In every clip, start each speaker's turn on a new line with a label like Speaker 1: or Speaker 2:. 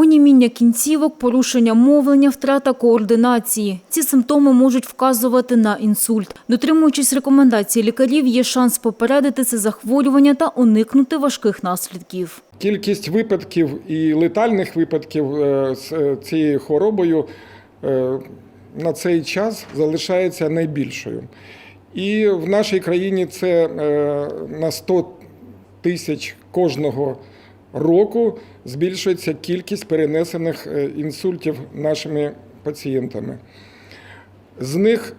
Speaker 1: Оніміння кінцівок, порушення мовлення, втрата координації. Ці симптоми можуть вказувати на інсульт. Дотримуючись рекомендацій лікарів, є шанс попередити це захворювання та уникнути важких наслідків.
Speaker 2: Кількість випадків і летальних випадків е, з е, цією хворобою е, на цей час залишається найбільшою. І в нашій країні це на 100 тисяч кожного року збільшується кількість перенесених е, інсультів нашими пацієнтами. З них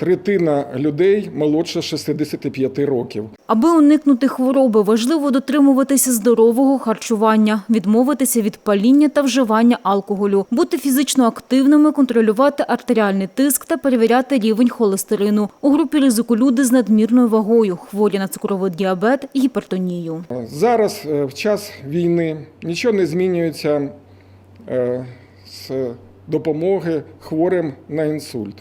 Speaker 2: третина людей молодше 65 років.
Speaker 1: Аби уникнути хвороби, важливо дотримуватися здорового харчування, відмовитися від паління та вживання алкоголю, бути фізично активними, контролювати артеріальний тиск та перевіряти рівень холестерину. У групі ризику люди з надмірною вагою, хворі на цукровий діабет і гіпертонію.
Speaker 2: Зараз, е, в час війни, нічого не змінюється е, з допомоги хворим на інсульт.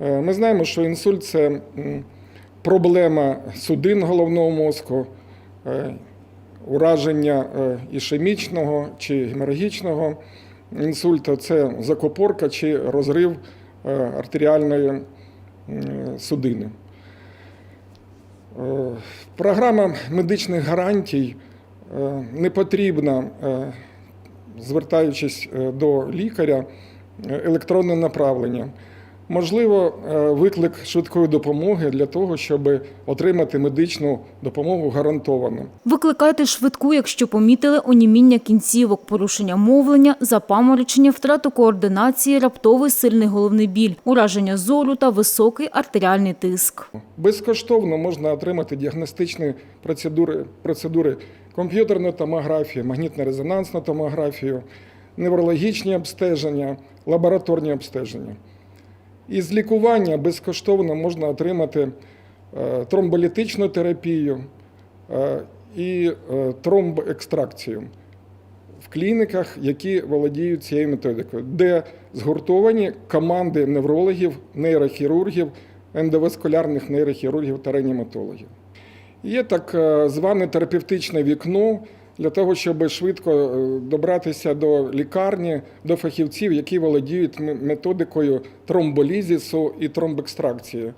Speaker 2: Е, Ми знаємо, що інсульт це проблема судин головного мозку, е, ураження е, ішемічного чи геморагічного інсульту, це закопорка чи розрив артеріальної судини. Програма медичних гарантій не потрібна, звертаючись до лікаря, електронне направлення. Можливо, е, виклик швидкої допомоги для того, щоб отримати медичну допомогу гарантовано.
Speaker 1: Викликайте швидку, якщо помітили оніміння кінцівок, порушення мовлення, запаморочення, втрату координації, раптовий сильний головний біль, ураження зору та високий артеріальний тиск.
Speaker 2: Безкоштовно можна отримати діагностичні процедури, процедури комп'ютерної томографії, магнітно-резонансну томографію, неврологічні обстеження, лабораторні обстеження. Із лікування безкоштовно можна отримати е, тромболітичну терапію е, і е, тромбоекстракцію в клініках, які володіють цією методикою, де згуртовані команди неврологів, нейрохірургів, ендоваскулярних нейрохірургів та реаніматологів. Є так зване терапевтичне вікно для того, щоб швидко е, добратися до лікарні, до фахівців, які володіють методикою тромболізісу і тромбекстракції.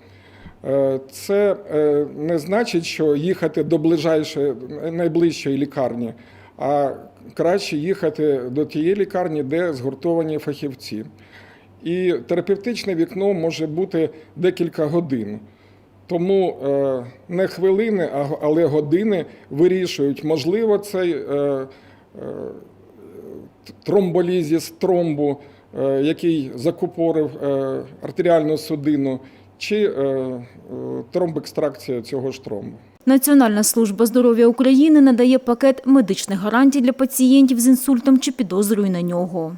Speaker 2: Е, Це е, не значить, що їхати до ближайшої, найближчої лікарні, а краще їхати до тієї лікарні, де згуртовані фахівці. І терапевтичне вікно може бути декілька годин. Тому е, не хвилини, але години вирішують, можливо, цей е, е, тромболізіс тромбу, який закупорив артеріальну судину, чи тромбекстракція цього ж тромбу.
Speaker 1: Національна служба здоров'я України надає пакет медичних гарантій для пацієнтів з інсультом чи підозрою на нього.